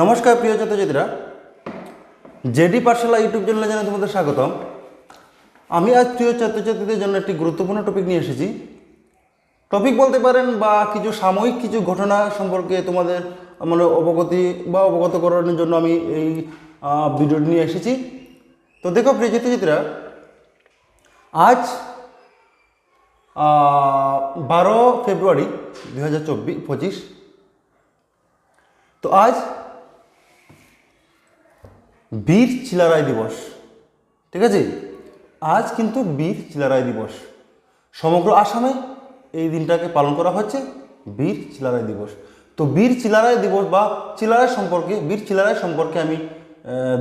নমস্কার, প্রিয় ছাত্রছাত্রীরা। জেডি পাঠশালা ইউটিউব চ্যানেলে জানাই তোমাদের স্বাগতম। আমি আজ, প্রিয় ছাত্রছাত্রীদের জন্য একটি গুরুত্বপূর্ণ টপিক নিয়ে এসেছি। টপিক বলতে পারেন বা কিছু সাময়িক কিছু ঘটনা সম্পর্কে তোমাদের মানে অবগতি বা অবগত করানোর জন্য আমি এই ভিডিওটি নিয়ে এসেছি। তো দেখো, প্রিয় ছাত্রছাত্রীরা, আজ বারো ফেব্রুয়ারি দু হাজার তো আজ বীর চিলারায় দিবস। ঠিক আছে? আজ কিন্তু বীর চিলারায় দিবস। সমগ্র আসামে এই দিনটাকে পালন করা হচ্ছে বীর চিলারায় দিবস। তো বীর চিলারায় দিবস বা চিলারায় সম্পর্কে, বীর চিলারায় সম্পর্কে আমি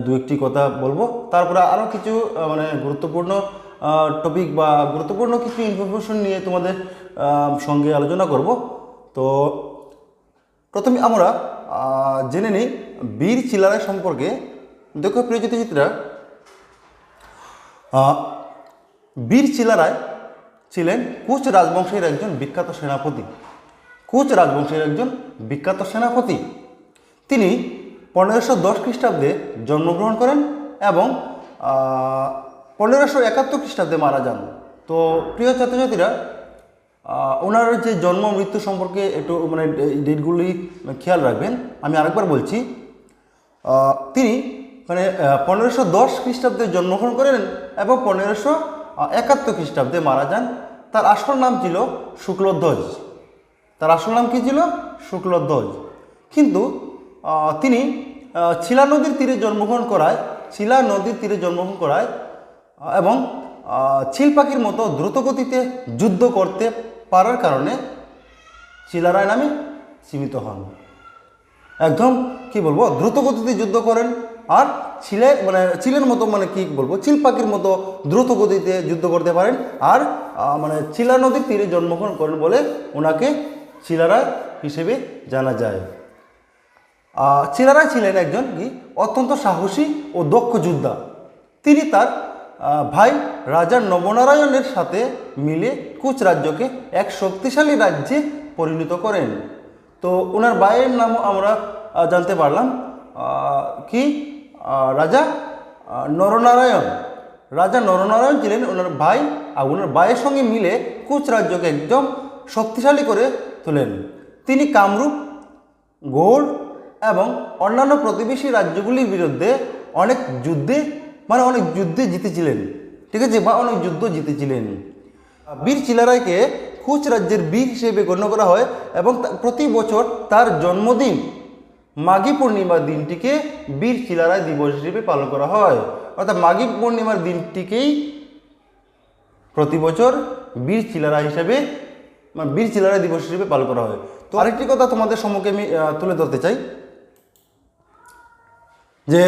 দু একটি কথা বলব। তারপরে আরও কিছু মানে গুরুত্বপূর্ণ টপিক বা গুরুত্বপূর্ণ কিছু ইনফরমেশন নিয়ে তোমাদের সঙ্গে আলোচনা করব। তো প্রথমে আমরা জেনে নিই বীর চিলারায় সম্পর্কে দেখো প্রিয় চিত্রা বীর চিলারায় ছিলেন কুচ রাজবংশের একজন বিখ্যাত সেনাপতি। কুচ রাজবংশের একজন বিখ্যাত সেনাপতি। তিনি পনেরোশো দশ খ্রিস্টাব্দে জন্মগ্রহণ করেন এবং পনেরোশো একাত্তর খ্রিস্টাব্দে মারা যান। তো প্রিয় ছাত্রছাত্রীরা ওনার যে জন্ম, মৃত্যু সম্পর্কে একটু মানে ডেটগুলি খেয়াল রাখবেন। আমি আরেকবার বলছি তিনি মানে পনেরোশো দশ খ্রিস্টাব্দে জন্মগ্রহণ করেন এবং পনেরোশো একাত্তর খ্রিস্টাব্দে মারা যান। তার আসল নাম ছিল শুক্লধ্বজ। তার আসল নাম কী ছিল? শুক্লধ্বজ। কিন্তু তিনি ছিলা নদীর তীরে জন্মগ্রহণ করায় ছিলা নদীর তীরে জন্মগ্রহণ করায় এবং চিল পাখির মতো দ্রুতগতিতে যুদ্ধ করতে পারার কারণে চিলারায় নামে সীমিত হন। একদম, কি বলব, দ্রুতগতিতে যুদ্ধ করেন। আর ছিলে মানে চিলের মতো মানে কি বলব? চিল পাখির মতো দ্রুত গতিতে যুদ্ধ করতে পারেন। আর মানে চিলা নদীর তীরে জন্মগ্রহণ করেন বলে ওনাকে চিলারা হিসেবে জানা যায়। চিলারা ছিলেন একজন কি? অত্যন্ত সাহসী ও দক্ষ যোদ্ধা। তিনি তার ভাই রাজা নবনারায়ণের সাথে মিলে কুচ রাজ্যকে এক শক্তিশালী রাজ্যে পরিণত করেন। তো ওনার ভাইয়ের নাম আমরা জানতে পারলাম। কি? রাজা নরনারায়ণ। রাজা নরনারায়ণ ছিলেন ওনার ভাই আর ওনার ভাইয়ের সঙ্গে মিলে কুচ রাজ্যকে একদম শক্তিশালী করে তোলেন। তিনি কামরূপ গৌড় এবং অন্যান্য প্রতিবেশী রাজ্যগুলির বিরুদ্ধে অনেক যুদ্ধে মানে অনেক যুদ্ধে জিতেছিলেন, ঠিক আছে? বা অনেক যুদ্ধ জিতেছিলেন। বীর চিলারায়কে কুচ রাজ্যের বীর হিসেবে গণ্য করা হয় এবং প্রতি বছর তার জন্মদিন মাঘী পূর্ণিমার দিনটিকে বীর চিলারায় দিবস হিসেবে পালন করা হয়। অর্থাৎ মাঘী পূর্ণিমার দিনটিকেই প্রতি বছর বীর চিলারা হিসেবে মানে বীর চিলারা দিবস হিসেবে পালন করা হয়। তো আরেকটি কথা তোমাদের সম্মুখে আমি তুলে ধরতে চাই। যে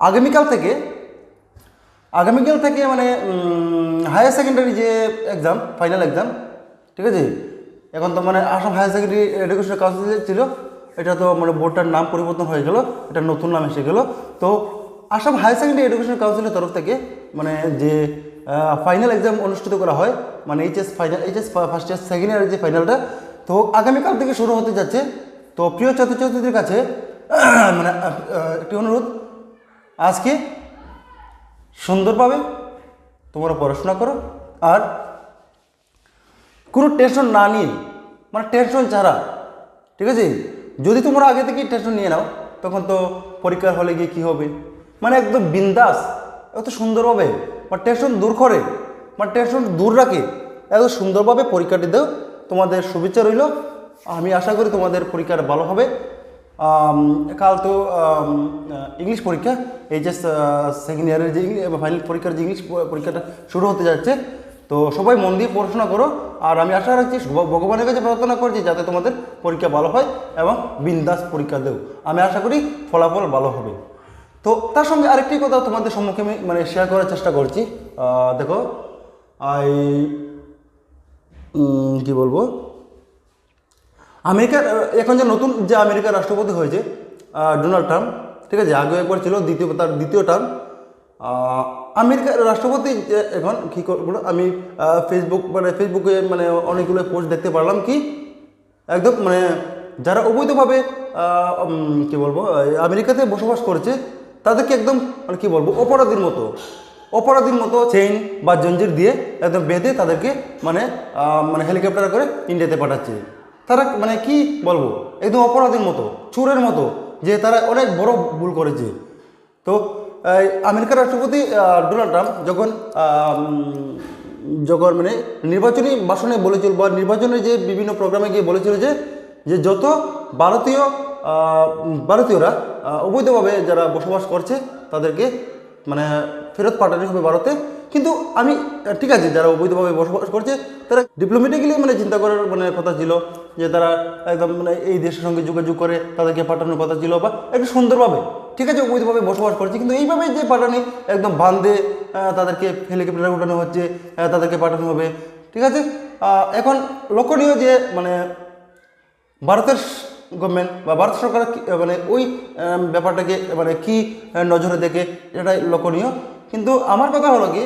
আগামীকাল থেকে আগামীকাল থেকে মানে হায়ার সেকেন্ডারি যে এক্সাম ফাইনাল এক্সাম ঠিক আছে? এখন তো মানে Assam higher secondary education council ছিল, এটা তো মানে বোর্ডটার নাম পরিবর্তন হয়ে গেল, এটা নতুন নাম এসে গেল। তো আসাম হায়ার সেকেন্ডারি এডুকেশন কাউন্সিলের তরফ থেকে মানে যে ফাইনাল এক্সাম অনুষ্ঠিত করা হয় মানে HS final HS first year second ইয়ারের যে ফাইনালটা তো আগামীকাল থেকে শুরু হতে যাচ্ছে। তো প্রিয় ছাত্রছাত্রীদের কাছে মানে একটি অনুরোধ, আজকে সুন্দরভাবে তোমরা পড়াশোনা করো। আর কোনো টেনশন না নিয়ে মানে টেনশন ছাড়া, ঠিক আছে? যদি তোমরা আগে থেকেই টেনশন নিয়ে নাও, তখন তো পরীক্ষার হলে গিয়ে কী হবে? মানে একদম বিন্দাস, এত সুন্দরভাবে মানে টেনশন দূর করে মানে টেনশন দূর রাখে, এত সুন্দরভাবে পরীক্ষাটি দাও। তোমাদের শুভেচ্ছা রইল। আমি আশা করি তোমাদের পরীক্ষাটা ভালো হবে। কাল তো ইংলিশ পরীক্ষা এইচএস সেকেন্ড ইয়ারের যে ফাইনাল পরীক্ষার যে ইংলিশ পরীক্ষাটা শুরু হতে যাচ্ছে। তো সবাই মন দিয়ে পড়াশোনা করো। আর আমি আশা রাখছি ভগবানের কাছে প্রার্থনা করছি যাতে তোমাদের পরীক্ষা ভালো হয় এবং বিন্দাস পরীক্ষা দেও। আমি আশা করি ফলাফল ভালো হবে। তো তার সঙ্গে আরেকটি কথা তোমাদের সম্মুখে আমি মানে শেয়ার করার চেষ্টা করছি। দেখো আই কি বলব? আমেরিকার এখন যে নতুন যে আমেরিকার রাষ্ট্রপতি হয়েছে ডোনাল্ড ট্রাম্প ঠিক আছে আগে একবার ছিল, দ্বিতীয়, তার দ্বিতীয় টার্ম আমেরিকার রাষ্ট্রপতি এখন কী করব আমি ফেসবুক মানে ফেসবুকে মানে অনেকগুলো পোস্ট দেখতে পারলাম কি, একদম মানে যারা অবৈধভাবে কি বলব আমেরিকাতে বসবাস করেছে, তাদেরকে একদম মানে কি বলব, অপরাধীর মতো অপরাধীর মতো চেইন বা জঞ্জির দিয়ে একদম বেঁধে তাদেরকে মানে মানে হেলিকপ্টার করে ইন্ডিয়াতে পাঠাচ্ছে। তারা মানে কি বলব? একদম অপরাধীর মতো, চোরের মতো, যে তারা অনেক বড় ভুল করেছে। তো আমেরিকার রাষ্ট্রপতি ডোনাল্ড ট্রাম্প যখন যখন মানে নির্বাচনী ভাষণে বলেছিল বা নির্বাচনের যে বিভিন্ন প্রোগ্রামে গিয়ে বলেছিল যে যে যত ভারতীয় ভারতীয়রা অবৈধভাবে যারা বসবাস করছে, তাদেরকে মানে ফেরত পাঠানো হবে ভারতে। কিন্তু আমি, ঠিক আছে, যারা অবৈধভাবে বসবাস করছে, তারা ডিপ্লোমেটিক্যালি মানে চিন্তা করার মানে কথা ছিল। যে তারা একদম মানে এই দেশের সঙ্গে যোগাযোগ করে তাদেরকে পাঠানোর কথা ছিল বা একটু সুন্দরভাবে, ঠিক আছে, অবৈধভাবে বসবাস করছে। কিন্তু এইভাবে যে পাঠানি একদম বান্ধে তাদেরকে হেলিকপ্টারে উঠানো হচ্ছে তাদেরকে পাঠানো হবে, ঠিক আছে? এখন লক্ষণীয় যে মানে ভারতের গভর্নমেন্ট বা ভারত সরকার মানে ওই ব্যাপারটাকে মানে কি নজরে দেখে এটাই লক্ষণীয় কিন্তু আমার কথা হলো কি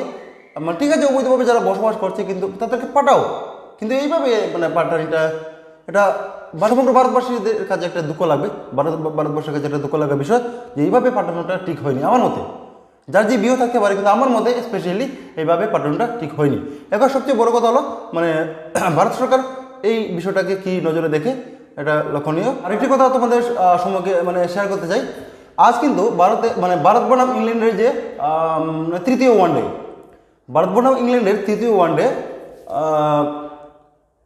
মানে ঠিক আছে, অবৈধভাবে যারা বসবাস করছে, কিন্তু তাদেরকে পাঠাও। কিন্তু এইভাবে মানে পাঠানিটা এটা সমগ্র ভারতবাসীদের কাছে একটা দুঃখ লাগবে। ভারত ভারতবর্ষের কাছে একটা দুঃখ লাগবে বিষয় যে এইভাবে পাঠানোটা ঠিক হয়নি আমার মতে। যার যে বিয়ে থাকতে পারে, কিন্তু আমার মতে স্পেশালি এইভাবে পাঠানোটা ঠিক হয়নি। এখন সবচেয়ে বড় কথা হলো মানে ভারত সরকার এই বিষয়টাকে কি নজরে দেখে এটা লক্ষণীয়? আরেকটি কথা তোমাদের সম্মুখে মানে শেয়ার করতে চাই। আজ কিন্তু ভারতে মানে ভারত বনাম ইংল্যান্ডের যে তৃতীয় ওয়ানডে, ভারত বনাম ইংল্যান্ডের তৃতীয় ওয়ানডে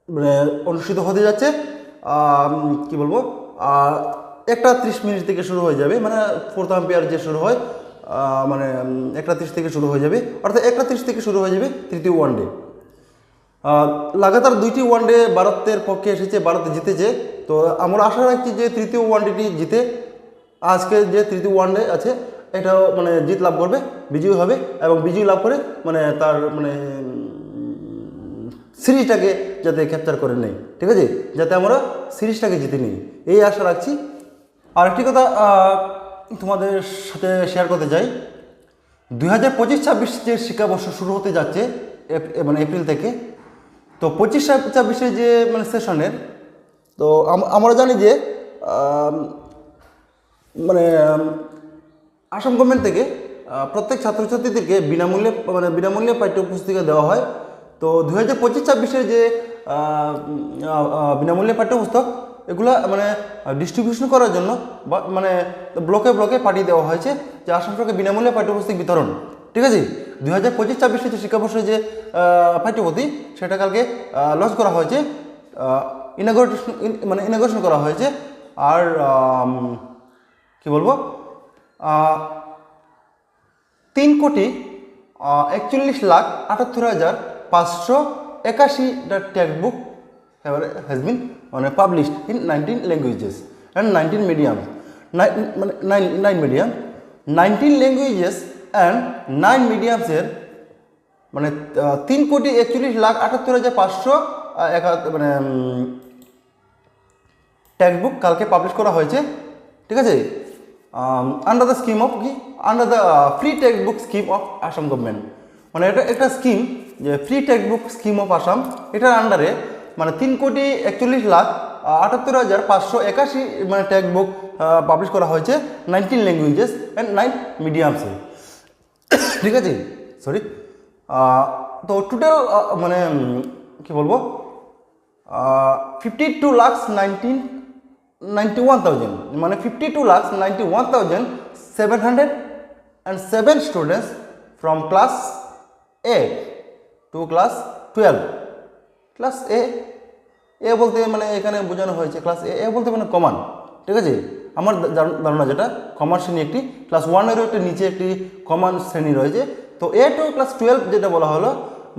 মানে অনুষ্ঠিত হতে যাচ্ছে কি বলব একটা ত্রিশ মিনিট থেকে শুরু হয়ে যাবে মানে ফোর্থ আম্পায়ার যে শুরু হয় মানে একটা ত্রিশ থেকে শুরু হয়ে যাবে অর্থাৎ একটা ত্রিশ থেকে শুরু হয়ে যাবে তৃতীয় ওয়ানডে আহ, লাগাতার দুইটি ওয়ানডে ভারতের পক্ষে এসেছে ভারত জিতেছে তো আমরা আশা রাখছি যে তৃতীয় ওয়ানডেটি জিতে আজকে যে তৃতীয় ওয়ানডে আছে এটাও মানে জিত লাভ করবে বিজয়ী হবে এবং বিজয়ী লাভ করে মানে তার মানে সিরিজটাকে যাতে ক্যাপচার করে নেই ঠিক আছে? যাতে আমরা সিরিজটাকে জিতে নিই। এই আশা রাখছি। আর একটি কথা তোমাদের সাথে শেয়ার করতে চাই। দুই হাজার পঁচিশ ছাব্বিশ যে শিক্ষাবর্ষ শুরু হতে যাচ্ছে মানে এপ্রিল থেকে, তো পঁচিশ ছাব্বিশে যে মানে সেশনের, তো আমরা জানি যে মানে আসাম গভর্নমেন্ট থেকে প্রত্যেক ছাত্রছাত্রীদেরকে বিনামূল্যে মানে বিনামূল্যে পাঠ্য পাঠ্যপুস্তিকা দেওয়া হয়। তো দু হাজার পঁচিশ ছাব্বিশের যে বিনামূল্যে পাঠ্যপুস্তক এগুলা মানে ডিস্ট্রিবিউশন করার জন্য মানে ব্লকে ব্লকে পাঠিয়ে দেওয়া হয়েছে যে আসাম সরকার বিনামূল্যে পাঠ্যপুস্তক বিতরণ। ঠিক আছে? দুই হাজার পঁচিশ ছাব্বিশের যে শিক্ষাবর্ষের যে আহ, পাঠ্যপুঁথি সেটা কালকে লঞ্চ করা হয়েছে ইনাগোরেশন মানে ইনাগোরেশন করা হয়েছে আর কি বলব? তিন কোটি একচল্লিশ লাখ আটাত্তর হাজার পাঁচশো একাশিটা টেক্সট বুক হ্যাজ বিন মানে published in nineteen languages and nineteen medium মানে nine nine medium nineteen languages and nine মিডিয়ামসের মানে তিন কোটি একচল্লিশ লাখ আটাত্তর হাজার পাঁচশো মানে টেক্সট বুক কালকে পাবলিশ করা হয়েছে, ঠিক আছে? আন্ডার দ্য স্কিম অফ কি? Under the free textbook scheme of Assam government মানে এটা একটা স্কিম যে free textbook scheme of Assam এটার আন্ডারে মানে তিন কোটি একচল্লিশ লাখ আটাত্তর হাজার পাঁচশো একাশি মানে টেক্সট বুক পাবলিশ করা হয়েছে নাইনটিন ল্যাঙ্গুয়েজেস অ্যান্ড নাইন মিডিয়ামসে ঠিক আছে? সরি তো টোটাল মানে কি বলব? Fifty two lakhs nineteen ninety one thousand মানে fifty two lakhs ninety one thousand seven hundred and seven students from class a to class twelve class এ এ বলতে মানে এখানে বোঝানো হয়েছে ক্লাস এ এ বলতে মানে কমান ঠিক আছে? আমার ধারণা যেটা কমান শ্রেণি একটি ক্লাস ওয়ানেরও একটি, নিচে একটি কমান শ্রেণি রয়েছে। তো এ টু ক্লাস টুয়েলভ যেটা বলা হলো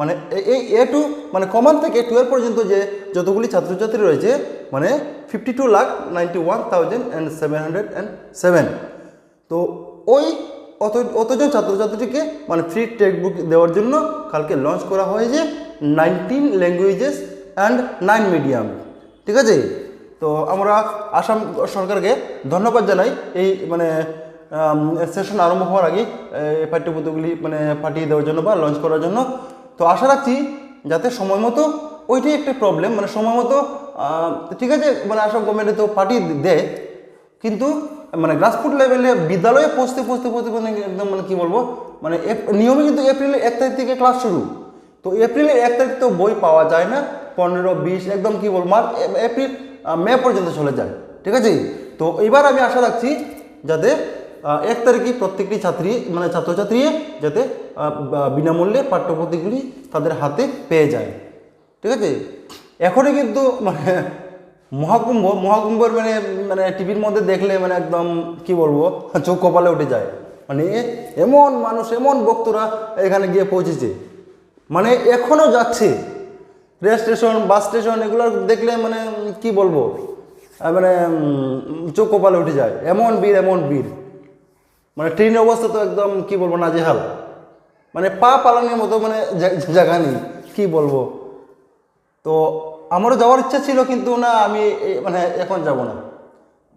মানে এই এ টু মানে কমান থেকে টুয়েলভ পর্যন্ত যে যতগুলি ছাত্রছাত্রী রয়েছে মানে fifty two lakh ninety one thousand and seven hundred and seven তো ওই অত, অতজন ছাত্রছাত্রীকে মানে ফ্রি টেক্সট বুক দেওয়ার জন্য কালকে লঞ্চ করা হয়েছে nineteen languages and nine medium ঠিক আছে? তো আমরা আসাম সরকারকে ধন্যবাদ জানাই এই মানে সেশন আরম্ভ হওয়ার আগে পাঠ্যপুস্তকগুলি মানে পাঠিয়ে দেওয়ার জন্য বা লঞ্চ করার জন্য। তো আশা রাখছি যাতে সময় মতো ওইটাই একটা প্রবলেম মানে সময় মতো ঠিক আছে মানে আসাম গভর্নমেন্টে তো পাঠিয়ে দেয় কিন্তু মানে গ্রাসফুট লেভেলে বিদ্যালয়ে পৌঁছতে পৌঁছতে পৌঁছতে মানে একদম মানে কি বলব মানে নিয়মে কিন্তু এপ্রিলের এক তারিখ থেকে ক্লাস শুরু। তো এপ্রিলের এক তারিখ তো বই পাওয়া যায় না, পনেরো, বিশ, একদম কি বলব, মার্চ এপ্রিল মে পর্যন্ত চলে যায়, ঠিক আছে? তো এবার আমি আশা রাখছি যাতে এক তারিখে প্রত্যেকটি ছাত্রী মানে ছাত্রছাত্রী যাতে বিনামূল্যে পাঠ্যপুথিগুলি তাদের হাতে পেয়ে যায়, ঠিক আছে? এখনই কিন্তু মানে মহাকুম্ভ, মহাকুম্ভের মানে মানে টিভির মধ্যে দেখলে মানে একদম, কি বলব, চোখ কপালে উঠে যায়। মানে এমন মানুষ, এমন ভক্তরা এখানে গিয়ে পৌঁছেছে। মানে এখনও যাচ্ছে। রেল স্টেশন, বাস স্টেশন, এগুলো দেখলে মানে কি বলব মানে চোখ কপালে উঠে যায়। এমন বীর এমন বীর মানে ট্রেনের অবস্থা তো একদম, কি বলব, নাজেহাল। মানে পা পালানোর মতো মানে জায়গা নেই। কি বলব। তো আমারও যাওয়ার ইচ্ছা ছিল, কিন্তু না, আমি মানে এখন যাব না।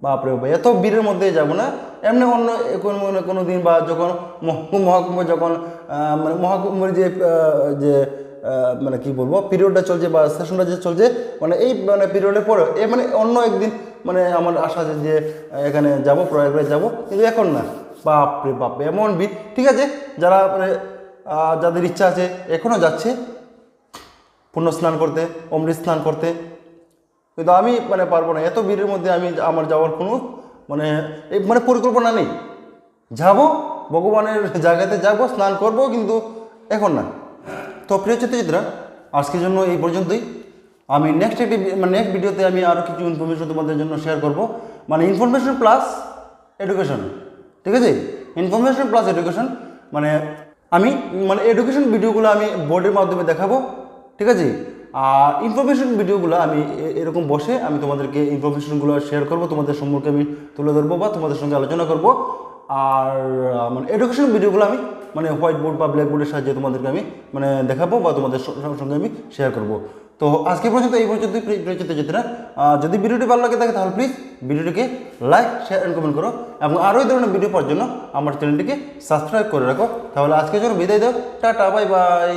বাপরে বাপ এত বীরের মধ্যে যাব না। এমনি অন্য কোনো কোনো দিন বা যখন মহ- মহাকুম্ভ যখন মানে মহাকুম্ভের যে যে মানে কি বলব পিরিয়ডটা চলছে বা সেশনটা যে চলছে মানে এই মানে পিরিয়ডের পরে এ মানে অন্য একদিন মানে আমার আশা আছে যে, এখানে যাব, প্রয়াগরাজ যাব, কিন্তু এখন না। বাপরে বাপ, এমন বীর ঠিক আছে, যারা মানে যাদের ইচ্ছা আছে এখনও যাচ্ছে। পুণ্য স্নান করতে, অমৃত স্নান করতে। কিন্তু আমি মানে পারব না, এত ভিড়ের মধ্যে আমি আমার যাওয়ার কোনো মানে এই মানে পরিকল্পনা নেই। যাব, ভগবানের জায়গাতে যাব, স্নান করব, কিন্তু এখন না। তো প্রিয় চিত্রচিত্রা, আজকের জন্য এই পর্যন্তই। আমি নেক্সট একটি মানে নেক্সট ভিডিওতে আমি আরও কিছু ইনফরমেশন তোমাদের জন্য শেয়ার করব। মানে ইনফরমেশন প্লাস এডুকেশন ঠিক আছে? ইনফরমেশন প্লাস এডুকেশন মানে আমি মানে এডুকেশন ভিডিওগুলো আমি বোর্ডের মাধ্যমে দেখাবো। ঠিক আছে? আর ইনফরমেশন ভিডিওগুলো আমি এরকম বসে আমি তোমাদেরকে ইনফরমেশনগুলো শেয়ার করব, তোমাদের সম্পর্কে আমি তুলে ধরবো বা তোমাদের সঙ্গে আলোচনা করব। আর মানে এডুকেশন ভিডিওগুলো আমি মানে হোয়াইট বোর্ড বা ব্ল্যাক বোর্ডের সাহায্যে তোমাদেরকে আমি মানে দেখাবো বা তোমাদের সঙ্গে আমি শেয়ার করব। তো আজকে পর্যন্ত, এই পর্যন্ত পরিচিত যেতে না। যদি ভিডিওটি ভালো লাগে থাকে তাহলে প্লিজ ভিডিওটিকে লাইক শেয়ার অ্যান্ড কমেন্ট করো। এবং আরও এই ধরনের ভিডিও পাওয়ার জন্য আমার চ্যানেলটিকে সাবস্ক্রাইব করে রাখো। তাহলে আজকের জন্য বিদায় দাও। Tata bye bye